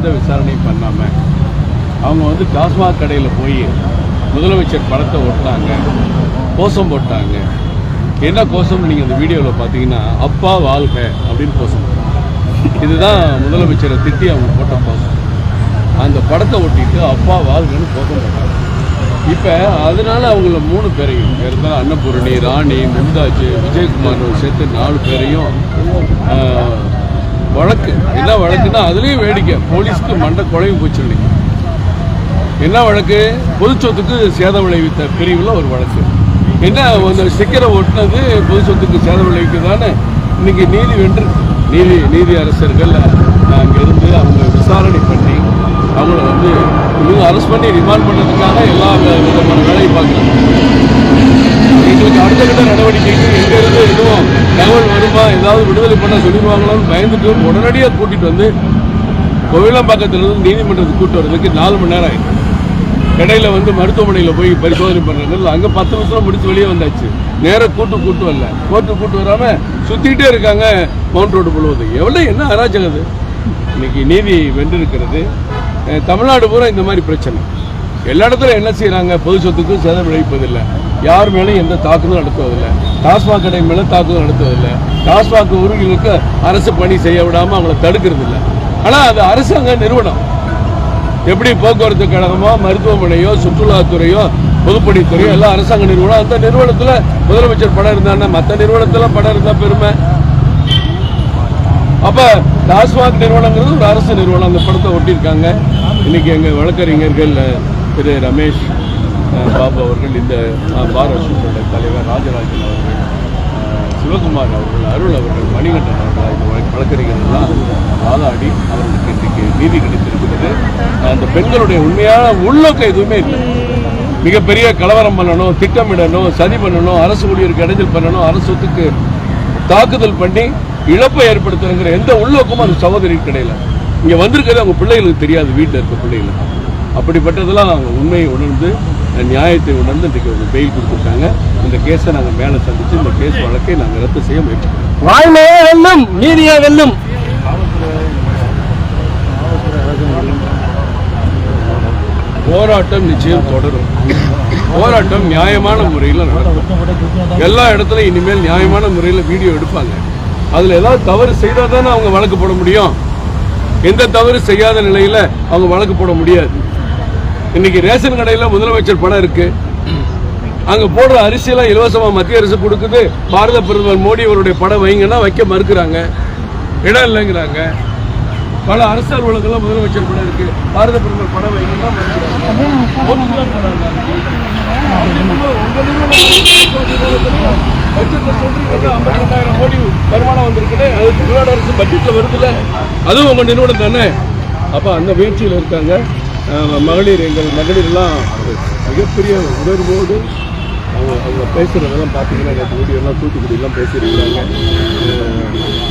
எந்த விசாரணையும் பண்ணாமல் அவங்க வந்து டாஸ்மாக் கடையில் போய் முதலமைச்சர் படத்தை ஒட்டாங்க கோஷம் போட்டாங்க. என்ன கோஷம் நீங்கள் அந்த வீடியோவில் பார்த்தீங்கன்னா அப்பா வாழ்க அப்படின்னு கோஷம் இதுதான் முதலமைச்சரை திட்டி அவங்க போட்ட கோஷம். அந்த படத்தை ஒட்டிட்டு அப்பா வாழ்கன்னு கோஷம் போட்டாங்க. இப்போ அதனால அவங்கள மூணு பேரையும் இருந்தால் அன்னபூரணி ராணி மும்தாஜ் விஜயகுமார் சேர்த்து நாலு பேரையும் வழக்கு. என்ன வழக்குன்னா அதுலேயும் வேடிக்கை. போலீஸ்க்கு மண்டை குழம்பு போச்சு இன்னைக்கு. என்ன வழக்கு? பொதுச்சொத்துக்கு சேதம் விளைவித்த பிரிவில் ஒரு வழக்கு. என்ன அந்த ஸ்டிக்கரை ஒட்டினது பொது சொத்துக்கு சேதம் விளைவிக்குதானே இன்னைக்கு நீதி வென்று நீதி நீதி அரசர்கள் அங்கிருந்து அவங்க விசாரணை பண்ணி அவங்கள வந்து இவங்க அரெஸ்ட் பண்ணி ரிமாண்ட் பண்ணதுக்காக எல்லா விதமான வேலையை பார்க்குறாங்க. எங்களுக்கு அடுத்த கட்ட நடவடிக்கைக்கு எங்க தகவல் வருமா ஏதாவது விடுதலை பண்ண சொல்லிடுவாங்களோன்னு பயந்துட்டு உடனடியாக கூட்டிட்டு வந்து கோவிலம்பாக்கத்துல இருந்து நீதிமன்றத்துக்கு கூட்டு வர்றதுக்கு நாலு மணி நேரம் ஆயிடுச்சு இடையில வந்து மருத்துவமனையில் போய் பரிசோதனை பண்ணுறாங்க அங்கே பத்து நிமிஷம் முடிச்சு வெளியே வந்தாச்சு. நேராக கூட்டு கூட்டு வரல. கோர்ட்டு கூட்டு வராமல் சுற்றிக்கிட்டே இருக்காங்க மவுண்ட் ரோடு முழுவதும். எவ்வளோ என்ன அராஜகம் அது? இன்னைக்கு நீதி வென்றிருக்கிறது. தமிழ்நாடு பூரா இந்த மாதிரி பிரச்சனை. எல்லா இடத்துல என்ன செய்கிறாங்க பொது சொத்துக்கும் சேதம் விளைவிப்பதில்லை. யார் மேலேயும் எந்த தாக்குதலும் நடத்துவதில்லை. டாஸ்மாக் கடை மேலே தாக்குதல் நடத்துவதில்லை. டாஸ்மாக் உரிமைகளுக்கு அரசு பணி செய்ய விடாமல் அவங்கள தடுக்கிறது இல்லை ஆனால் அது அரசாங்க நிறுவனம். எப்படி போக்குவரத்து கழகமோ மருத்துவமனையோ சுற்றுலாத்துறையோ பொதுப்பணித்துறையோ எல்லாம் அரசாங்க நிறுவனம் அந்த நிறுவனத்தில் முதலமைச்சர் படம் இருந்தானே மற்ற நிறுவனத்தில் படம் இருந்தால் பெருமை. அப்போ டாஸ்மாக் நிறுவனங்கிறது ஒரு அரசு நிறுவனம். அந்த படத்தை ஒட்டியிருக்காங்க. இன்னைக்கு எங்க வழக்கறிஞர்கள் திரு ரமேஷ் பாபு அவர்கள் இந்த அஹ், பார் தலைவர் ராஜராஜன் அவர்கள் சிவகுமார் அவர்கள் அருள் அவர்கள் மணிகண்டன் அவர்கள் இந்த வழக்கறிஞர்கள்லாம் வாதாடி அவர்களுக்கு இன்றைக்கு நீதி கிடைத்திருக்கிறது. அந்த பெண்களுடைய உண்மையான உள்நோக்கம் எதுவுமே இல்லை. மிகப்பெரிய கலவரம் பண்ணணும் திட்டமிடணும் சதி பண்ணணும் அரசு ஊழியருக்கு இடைஞ்சல் பண்ணணும் அரசு தாக்குதல் பண்ணி இழப்பை ஏற்படுத்தணுங்கிற எந்த உள்நோக்கமும் அந்த சகோதரிக்கு கிடையில. இங்க வந்திருக்கிறது அவங்க பிள்ளைகளுக்கு தெரியாது வீட்டில் இருக்க பிள்ளைகளுக்கு. அப்படிப்பட்டதெல்லாம் அவங்க உண்மையை உணர்ந்து நியாயத்தை உணர்ந்து இன்றைக்கு ஒரு பெயில் கொடுத்துருக்காங்க. இந்த கேஸை நாங்கள் மேலே சந்திச்சு இந்த கேஸ் வழக்கை நாங்கள் ரத்து செய்ய முயற்சிக்கிறோம் வாய்மையே வெல்லும் நீதியே வெல்லும். போராட்டம் நிச்சயம் தொடரும். போராட்டம் நியாயமான முறையில் நடக்கும். எல்லா இடத்துலையும் இனிமேல் நியாயமான முறையில் வீடியோ எடுப்பாங்க. அதில் ஏதாவது தவறு செய்தால் தானே அவங்க வழக்கு போட முடியும். எந்த தவறு செய்யாத நிலையில் அவங்க வழக்கு போட முடியாது. இன்னைக்கு ரேஷன் கடையில் முதலமைச்சர் படம் இருக்கு. அங்க போடுற அரிசியெல்லாம் இலவசமா மத்திய அரசு கொடுக்குது. பாரத பிரதமர் மோடி அவருடைய படம் வைங்கன்னா வைக்க மறுக்கிறாங்க. இடம் இல்லைங்கிறாங்க. பல அரசு அலுவலகங்கள்லாம் முதலமைச்சர் படம் இருக்கு. பாரத பிரதமர் படம் வைங்கன்னா மறுக்கிறாங்க. போட்டுதான் போறாங்க. உங்க நிறுவனம் பட்ஜெட்ல சொல்றீங்க, 52,000 கோடி வருமானம் வந்திருக்குது அது தமிழ்நாடு அரசு பட்ஜெட்ல வருதுல்ல அதுவும் உங்க நிறுவனம் தானே? அப்ப அந்த முயற்சியில் இருக்காங்க. மகளிர் எங்கள் மகளிர்லாம் மிகப்பெரிய உணர்வோடு அவங்க அவங்க பேசுகிறதெல்லாம் பார்த்தீங்கன்னா நேற்று வீடியோலாம் தூத்துக்குடியெல்லாம் பேசியிருக்கிறாங்க.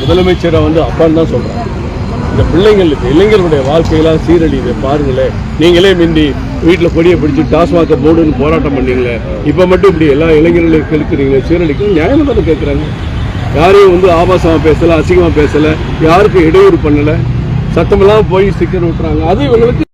முதலமைச்சரை வந்து அப்பான்னு தான் சொல்கிறாங்க இந்த பிள்ளைங்களுக்கு இளைஞர்களுடைய வாழ்க்கையெல்லாம் சீரழியுது பாருங்களேன். நீங்களே மிந்தி வீட்டில் கொடியை பிடிச்சி டாஸ்மாக போடுன்னு போராட்டம் பண்ணீங்களே. இப்போ மட்டும் இப்படி எல்லா இளைஞர்களையும் கெடுக்குறீங்களே சீரழிக்க நியாயம் தானே கேட்குறாங்க யாரையும் வந்து ஆபாசமாக பேசலை அசிங்கமாக பேசலை யாருக்கும் இடையூறு பண்ணலை. சத்தமெல்லாம் போய் ஸ்டிக்கர் விட்டுறாங்க அது இவங்களுக்கு